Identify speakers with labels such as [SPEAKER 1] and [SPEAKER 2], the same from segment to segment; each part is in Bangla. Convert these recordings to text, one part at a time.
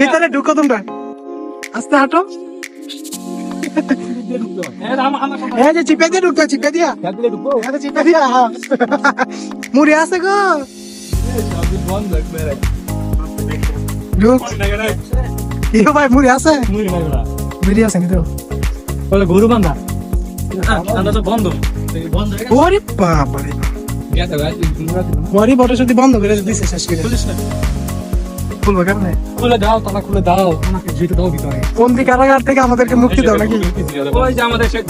[SPEAKER 1] ভিতরে ঢুকো তোমরা। আস্তে হাঁটো। এই যে চিপে দিয়ে ঢুকতো চিপে দিয়া। চিপে দিয়া হ্যাঁ। মুড়ি আছে গো। কি ভাই মুড়ি আছে? মুড়ি আছে কিন্তু
[SPEAKER 2] গরু বান্ধা। তো বন্ধ বন্ধ।
[SPEAKER 1] ওরে বাবা বড় সাথে বন্ধ করে দিছে শেষ করে। খুলবো কেমনে?
[SPEAKER 2] খুলে দাও তালা খুলে দাও। আমাকে যেতে দাও ভিতরে।
[SPEAKER 1] বন্দি কারাগার থেকে আমাদেরকে মুক্তি দাও নাকি?
[SPEAKER 2] ওই যে আমাদের সে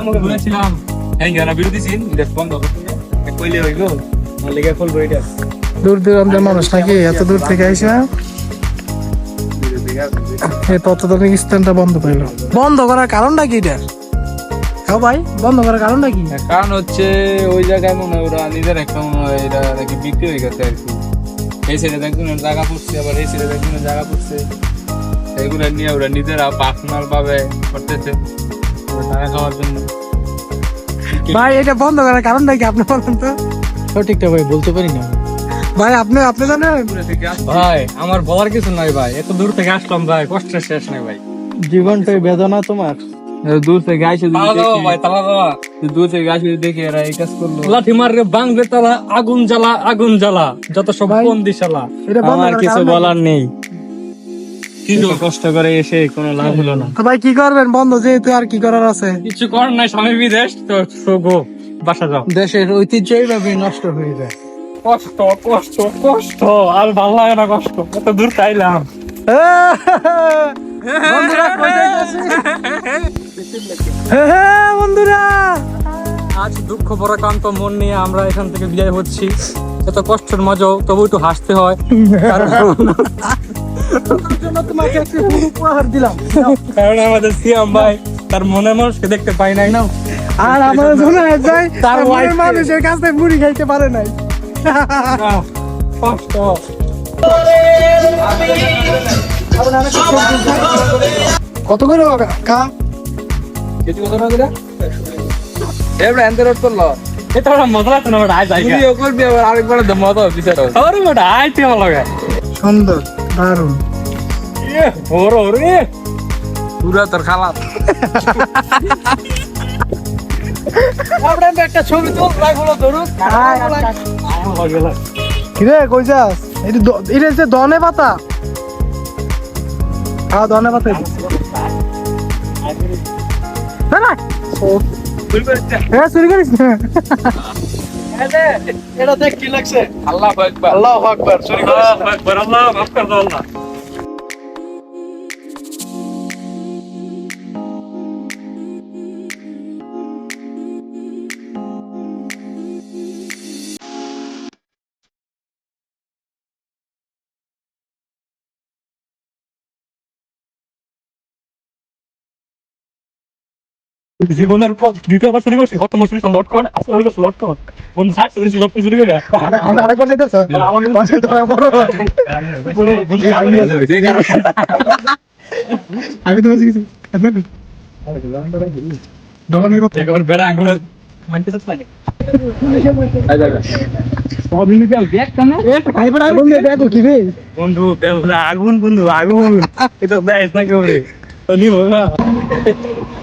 [SPEAKER 2] আমাকে বলেছিলাম হ্যাঁ যারা বিরোধী দেখ বন্ধ কইলে হইল লেগে খুলবো এটা।
[SPEAKER 1] দূর দূরান্তের মানুষ নাকি? এত দূর থেকে আইসা এই তত্ত্বাবধানিক স্থানটা বন্ধ পাইলো বন্ধ করার কারণটা কি এটা হ্যাঁ ভাই বন্ধ করার কারণটা কি?
[SPEAKER 2] কারণ হচ্ছে ওই জায়গায় মনে হয় ওরা নিজের একটা মনে হয় এটা নাকি বিক্রি হয়ে গেছে আর কি। এই সাইডে একজনের জায়গা পড়ছে আবার এই সাইডে একজনের জায়গা পড়ছে। এইগুলো নিয়ে ওরা নিজেরা পার্সোনাল ভাবে করতেছে টাকা খাওয়ার জন্য।
[SPEAKER 1] ভাই এটা বন্ধ করার কারণটা কি আপনি বলেন তো?
[SPEAKER 3] সঠিকটা ভাই বলতে পারি না।
[SPEAKER 1] ভাই আপনি আপনি জানেন?
[SPEAKER 2] ভাই আমার বলার কিছু নাই ভাই এত দূর থেকে আসলাম ভাই কষ্টের শেষ নাই ভাই।
[SPEAKER 3] জীবনটাই বেদনা তোমার।
[SPEAKER 2] তালা দেওয়া দূর থেকে আইসে যদি দেখি এরা এই কাজ করল। লাঠি মারলে বাংলে তালা আগুন জ্বালা আগুন জ্বালা যত সব বন্দি শালা।
[SPEAKER 3] আমার কিছু বলার নেই। কষ্ট করে এসে কোনো লাভ হলো না।
[SPEAKER 1] তো ভাই কি করবেন? বন্ধ যেহেতু আর কি করার আছে।
[SPEAKER 2] কিছু কর নাই স্বামী বিদেশ তো গো বাসা যাও।
[SPEAKER 3] দেশের ঐতিহ্য এইভাবে নষ্ট হয়ে যায়।
[SPEAKER 2] কষ্ট কষ্ট কষ্ট আর ভালো লাগে না কষ্ট। এত দূর চাইলাম।
[SPEAKER 1] বন্ধুরা কই যাইতাছি? হে হে, বন্ধুরা।
[SPEAKER 2] আজ দুঃখ পরাক্রান্ত মন নিয়ে আমরা এখান থেকে বিদায় হচ্ছি। এত কষ্টের মাঝেও তবু একটু হাসতে হয়। কারণ আমাদের সিয়াম ভাই তার মনের মানুষকে দেখতে পাই নাই না।
[SPEAKER 1] আর
[SPEAKER 2] তার
[SPEAKER 1] মানুষের কাছে মুড়ি খাইতে পারে নাই।
[SPEAKER 2] কষ্ট।
[SPEAKER 1] কত করে কা
[SPEAKER 2] এন্টার করল। এটা ওরা মজা লাগছে না ওটা আয় যাই ভিডিও করবি আবার আরেকবার দে মজা বিচার আরে ওটা আয় তে ভালো লাগে।
[SPEAKER 1] সুন্দর দারুণ।
[SPEAKER 2] এ ওর ওর। এ পুরা তোর খালা
[SPEAKER 1] আমরা একটা ছবি তো লাগল ধরুন কিরে কই যাস? এটা এটা হচ্ছে ধনে পাতা। হ্যাঁ ধনে পাতা। এটা। না না। হ্যাঁ চুরি করিস? না এটা দেখ কি লাগছে।
[SPEAKER 2] আল্লাহ আকবার।
[SPEAKER 1] আল্লাহ আকবার চুরি
[SPEAKER 2] আল্লাহ আকবার আল্লাহ মাফ কর দাও আল্লাহ। জীবনের পর দ্বিতীয়বার চুরি করছি। কত চুরি লট করে আসলে হয়ে গেছে লট কর কোন সাইড চুরি লট চুরি করে
[SPEAKER 1] আমরা আরেকবার যেতেছ আমাকে পাশে ধরা বড়। আমি তো বুঝি দোকানের কথা
[SPEAKER 2] একবার বেড়া আঙ্গুলে মানতে চাস না
[SPEAKER 1] কি রে
[SPEAKER 2] বন্ধু আগুন বন্ধু আগুন। এটা দেখ না কেউ নিব